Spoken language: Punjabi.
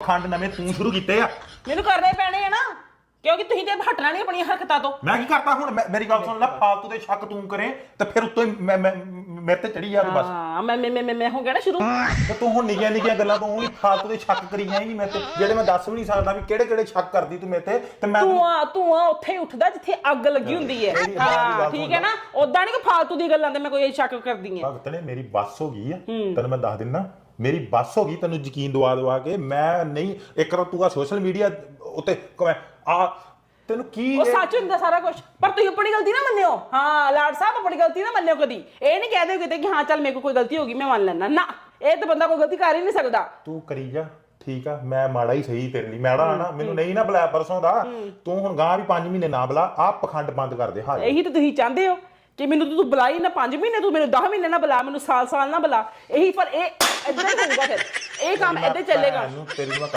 ਖੰਡ ਨਵੇਂ ਤੂੰ ਸ਼ੁਰੂ ਕੀਤੇ ਆ। ਮੈਨੂੰ ਕਰਨੇ ਪੈਣੇ ਆ ਨਾ ਕਿਉਂਕਿ ਤੁਸੀਂ ਤੇ ਹਟਣਾ ਨਹੀਂ ਆਪਣੀਆਂ ਹਰਕਤਾਂ ਤੋਂ। ਮੈਂ ਕੀ ਕਰਤਾ ਹੁਣ? ਮੈਂ- ਮੇਰੀ ਗੱਲ ਸੁਣ ਲੈ ਫਾਲਤੂ ਦੇ ਸ਼ੱਕ ਤੂੰ ਕਰੇ ਤੇ ਫਿਰ ਉੱਤੋਂ ਹੀ ਮੈਂ ਮੈਂ- ਮੇਰੇ ਤੇ ਚੜੀ ਜਾ ਤੂੰ ਬਸ। ਹਾਂ ਮੈਂ ਮੈਂ ਮੈਂ- ਮੈਂ ਹੋ ਗਿਆ ਨਾ ਸ਼ੁਰੂ। ਤੇ ਤੂੰ ਹੁਣ ਨਿੱਕੀਆਂ ਨਿੱਕੀਆਂ ਗੱਲਾਂ ਤੋਂ ਉਹੀ ਫਾਲਤੂ ਦੇ ਸ਼ੱਕ ਕਰੀ ਜਾਏਂਗੀ ਮੇਰੇ ਤੇ। ਜਿਹੜੇ ਮੈਂ ਦੱਸ ਵੀ ਨਹੀਂ ਸਕਦਾ ਵੀ ਕਿਹੜੇ ਕਿਹੜੇ ਸ਼ੱਕ ਕਰਦੀ ਤੂੰ ਮੇਰੇ ਤੇ ਤੇ ਮੈਂ ਤੂੰ ਆ ਤੂੰ ਆ ਉੱਥੇ ਹੀ ਉੱਠਦਾ ਜਿੱਥੇ ਅੱਗ ਲੱਗੀ ਹੁੰਦੀ ਹੈ। ਮੇਰੀ ਬਾਤ ਦੀ ਹਾਂ ਠੀਕ ਹੈ ਨਾ? ਉਦਾਂ ਨਹੀਂ ਕਿ ਫਾਲਤੂ ਦੀ ਗੱਲਾਂ ਤੇ ਮੈਂ ਕੋਈ ਸ਼ੱਕ ਕਰਦੀ ਆ ਭਗਤ ਨੇ ਮੇਰੀ ਬੱਸ ਹੋ ਗਈ ਆ। ਤੈਨੂੰ ਮੈਂ ਦੱਸ ਦਿੰਦਾ ਮੇਰੀ ਬੱਸ ਹੋ ਗਈ ਤੈਨੂੰ ਯਕੀਨ ਦਵਾ ਦਵਾ ਕੇ ਮੈਂ ਨਹੀਂ ਇੱਕ ਵਾਰ ਤੂੰ ਆ ਸੋਸ਼ਲ ਮੀਡੀਆ ਉੱਤੇ ਆ ਤੈਨੂੰ ਕੀ ਉਹ ਸੱਚ ਹੁੰਦਾ ਸਾਰਾ ਕੁਝ ਪਰ ਤੁਸੀਂ ਆਪਣੀ ਗਲਤੀ ਨਾ ਮੰਨਿਓ। ਹਾਂ ਲਾਡ ਸਾਹਿਬ ਆਪਣੀ ਗਲਤੀ ਨਾ ਮੰਨਿਓ ਕਦੀ। ਇਹ ਨਹੀਂ ਕਹਦੇ ਕਿਤੇ ਕਿ ਹਾਂ ਚੱਲ ਮੇਰੇ ਕੋਈ ਗਲਤੀ ਹੋ ਗਈ ਮੈਂ ਮੰਨ ਲੈਣਾ ਨਾ ਇਹ ਤਾਂ ਬੰਦਾ ਕੋਈ ਗਲਤੀ ਕਰ ਹੀ ਨਹੀਂ ਸਕਦਾ। ਤੂੰ ਕਰੀ ਜਾ ਠੀਕ ਆ ਮੈਂ ਮਾੜਾ ਹੀ ਸਹੀ ਤੇਰੇ ਲਈ। ਮੈੜਾ ਨਾ ਮੈਨੂੰ ਨਹੀਂ ਨਾ ਬੁਲਾਇਆ ਪਰਸੋਂ ਦਾ। ਤੂੰ ਹੁਣ ਗਾਂ ਵੀ 5 ਮਹੀਨੇ ਨਾ ਬੁਲਾ ਆ ਪਖੰਡ ਬੰਦ ਕਰ ਦੇ ਹਾਂ ਇਹੀ ਤਾਂ ਤੁਸੀਂ ਚਾਹੁੰਦੇ ਹੋ। ਕਿ ਮੈਨੂੰ ਤੂੰ ਬੁਲਾਈ ਨਾ 5 ਮਹੀਨੇ ਤੂੰ ਮੈਨੂੰ 10 ਮਹੀਨੇ ਨਾ ਬੁਲਾ ਮੈਨੂੰ ਸਾਲ ਸਾਲ ਨਾ ਬੁਲਾ। ਇਹੀ ਪਰ ਇਹ ਇਦਾਂ ਹੀ ਹੋਊਗਾ ਫਿਰ। ਇਹ ਕੰਮ ਏਦਾਂ ਹੀ ਚੱਲੇਗਾ। ਤੇਰੀ ਮੈਂ